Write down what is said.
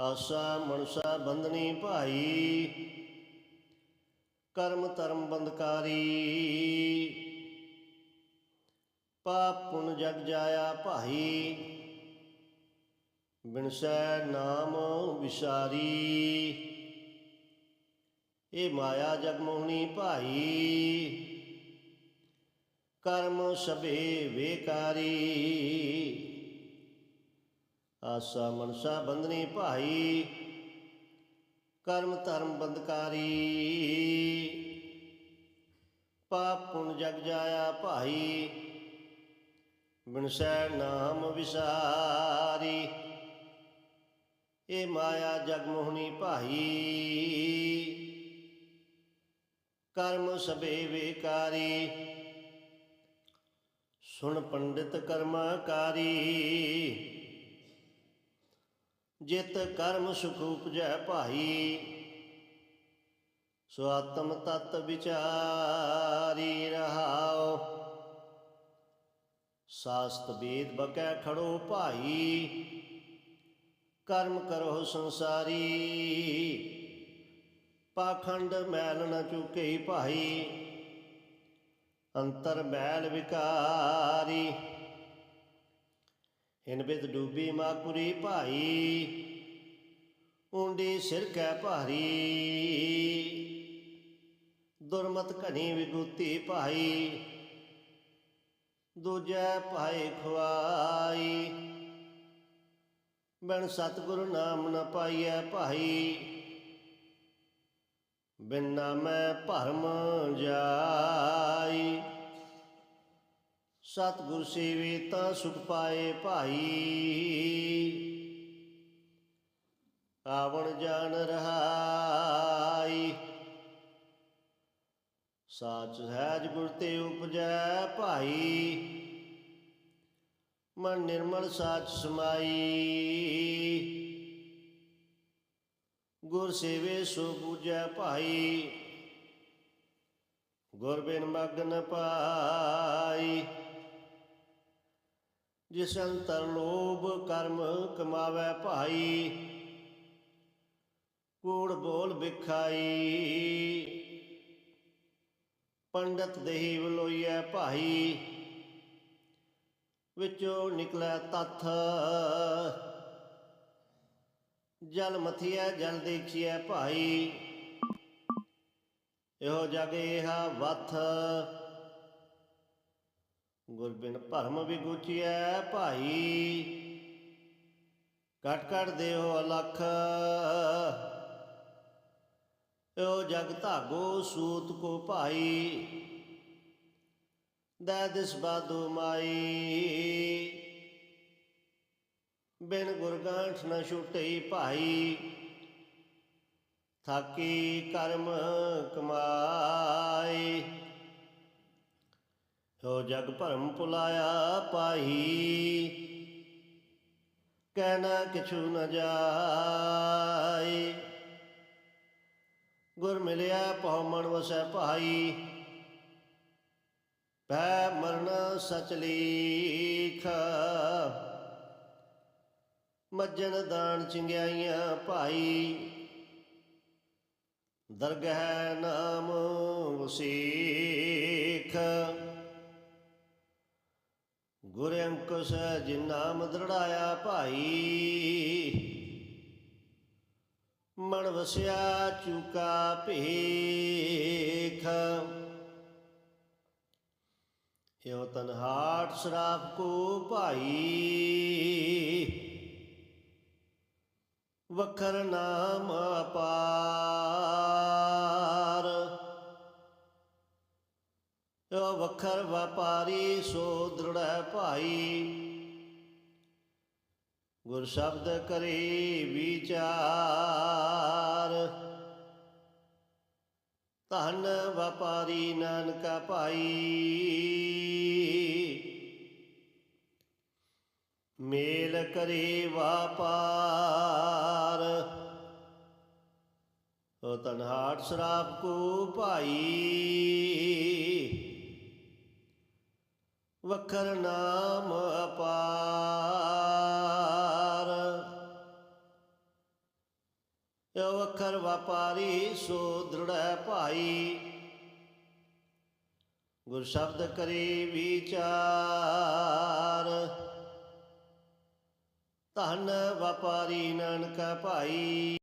ਆਸਾ ਮਨਸਾ ਬੰਧਨੀ ਭਾਈ, ਕਰਮ ਧਰਮ ਬੰਦਕਾਰੀ ਪਾਪ ਪੁਨ ਜਗ ਜਾਇਆ ਭਾਈ, ਬਿਨਸੈ ਨਾਮ ਵਿਸਾਰੀ। ਇਹ ਮਾਇਆ ਜਗ ਮੋਹਣੀ ਭਾਈ, ਕਰਮ ਸਭੇ ਵੇਕਾਰੀ। ਆਸਾ ਮਨਸਾ ਬੰਧਨੀ ਭਾਈ, ਕਰਮ ਧਰਮ ਬੰਦਕਾਰੀ ਪਾਪ ਪੁਨ ਜਗ ਜਾਇਆ ਭਾਈ ਬਿਨਸੈ ਨਾਮ ਵਿਸਾਰੀ। ਇਹ ਮਾਇਆ ਜਗ ਮੋਹਣੀ ਭਾਈ, ਕਰਮ ਸਭੇ ਵੇਕਾਰੀ। ਸੁਣ ਪੰਡਿਤ ਕਰਮਕਾਰੀ। ਜਿਤ ਕਰਮ ਸੁਖ ਉਪਜੈ ਭਾਈ। ਸੋ ਆਤਮ ਤਤ ਵਿਚਾਰੀ ਰਹਾਓ ਸਾਸਤ ਵੇਦ ਬਕੈ ਖੜੋ ਭਾਈ। ਕਰਮ ਕਰੋ ਸੰਸਾਰੀ। ਪਾਖੰਡ ਮੈਲ ਨ ਚੁਕੇ ਭਾਈ। ਅੰਤਰ ਮੈਲ ਵਿਕਾਰੀ। ਇਨ ਬਿਦ ਡੂਬੀ ਮਾਕੁਰੀ ਭਾਈ, ਉਂਡੀ ਸਿਰ ਕੈ ਭਾਰੀ। ਦੁਰਮਤ ਘਣੀ ਵਿਗੂਤੀ ਭਾਈ, ਦੂਜੈ ਭਾਈ ਖਵਾਈ ਬਿਨ ਸਤਿਗੁਰ ਨਾਮ ਨ ਪਾਈਐ ਭਾਈ, ਬਿਨ ਨਾਮੈ ਭਰਮ ਜਾਈ। ਸਤਿਗੁਰ ਸੇਵੇ ਤਾਂ ਸੁਖ ਪਾਏ ਭਾਈ। ਆਵਣ ਜਾਣ ਰਹਾਈ। ਸਾਚ ਸਹਿਜ ਗੁਰ ਤੇ ਉਪਜੈ ਭਾਈ। ਮਨ ਨਿਰਮਲ ਸਾਚ ਸਮਾਈ। ਗੁਰ ਸੇਵੇ ਸੋ ਪੂਜੈ ਭਾਈ। ਗੁਰ ਬਿਨ ਮਗਨ ਪਾਈ। ਜਿਸ ਅੰਤਰ ਲੋਭ ਕਰਮ ਕਮਾਵੇ ਭਾਈ, ਕੂੜ ਬੋਲ ਵਿਖਾਈ। ਪੰਡਤ ਦੇਹੀ ਵਲੋਈਐ ਭਾਈ, ਵਿੱਚੋਂ ਨਿਕਲੈ ਤੱਥ। ਜਲ ਮਥਿਐ, ਜਲ ਦੇਖੀਐ ਭਾਈ, ਇਹੋ ਜਗ ਏਹਾ ਵਥ। ਗੁਰ ਬਿਨ ਭਰਮ ਵਿਗੁਚੀਐ ਭਾਈ। ਕਟ ਕਟ ਦੇਓ ਅਲਖ। ਇਹੋ ਜਗ ਧਾਗੋ ਸੂਤ ਕੋ ਭਾਈ। ਦੈ ਦਿਸ ਬਾਦੂ ਮਾਈ। ਬਿਨ ਗੁਰਗਾਂਠ ਨ ਛੁਟਈ ਭਾਈ। ਥਾਕੀ ਕਰਮ ਕਮਾਈ। ਹੋ ਜਗ ਭਰਮ ਪੁਲਾਇਆ ਪਾਈ ਕਹਿਣਾ ਕਿਛੂ ਨ ਜਾਏ। ਗੁਰ ਮਿਲਿਆ ਪਉ ਮਨ ਵਸੈ ਭਾਈ। ਪੈ ਮਰਨ ਸਚ ਲੀਖ। ਮੱਜਨ ਦਾਨ ਚੰਗਿਆਈਆਂ ਭਾਈ। ਦਰਗਹਿ ਨਾਮ ਵਸੀਖ। ਗੁਰ ਅੰਕੁਸ਼ ਜਿਨ ਨਾਮ ਭਾਈ। ਮਨ ਵਸਿਆ ਚੁਕਾ ਭੇਖ। ਹਿਉ ਤਨ ਹਾਟ ਕੋ ਭਾਈ। ਵਖਰ ਨਾਮ ਵਖਰ ਵਪਾਰੀ ਸੋ ਦ੍ਰਿੜੈ ਭਾਈ। ਗੁਰ ਸ਼ਬਦ ਕਰੇ ਵਿਚਾਰ। ਧਨ ਵਪਾਰੀ ਨਾਨਕਾ ਭਾਈ। ਮੇਲ ਕਰੇ ਵਾਪਾਰ। ਓ ਤਨਹਾਟ ਸ਼ਰਾਬ ਕੋ ਭਾਈ। ਵਖਰ ਨਾਮ ਅਪਾਰ। ਅਵਖਰ ਵਪਾਰੀ ਸੋ ਦ੍ਰਿੜੈ ਭਾਈ। ਗੁਰ ਸ਼ਬਦ ਕਰੀ ਵਿਚਾਰ। ਧਨ ਵਪਾਰੀ ਨਾਨਕਾ ਭਾਈ।